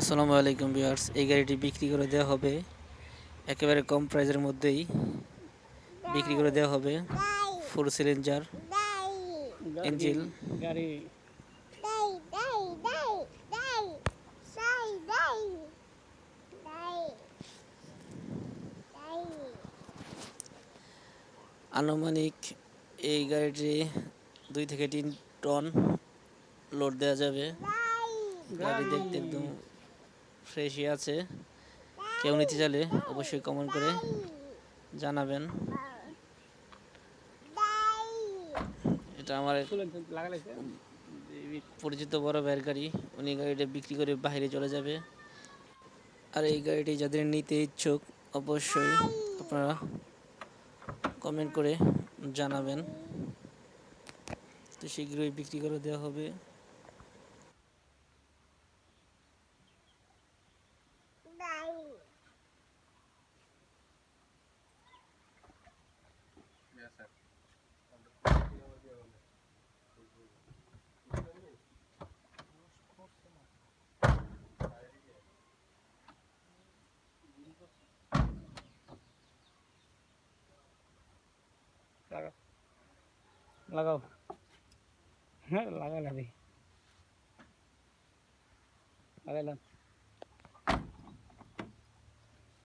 আসসালামু আলাইকুম ভিউয়ার্স, এই গাড়িটি বিক্রি করে দেওয়া হবে। একেবারে কম প্রাইজের মধ্যেই বিক্রি করে দেওয়া হবে। Four cylinder engine. আনুমানিক এই গাড়িটি দুই থেকে তিন টন লোড দেওয়া যাবে। গাড়ি দেখতে একদম ফ্রেশই আছে। কেউ নিতে চাইলে অবশ্যই কমেন্ট করে জানাবেন। এটা আমার পরিচিত বড় ভাইয়ের গাড়ি। উনি গাড়িটা বিক্রি করে বাইরে চলে যাবে। আর এই গাড়িটি যাদের নিতে ইচ্ছুক অবশ্যই আপনারা কমেন্ট করে জানাবেন। তো শীঘ্রই বিক্রি করে দেওয়া হবে। लगाओ। लगाओ। लगा लगा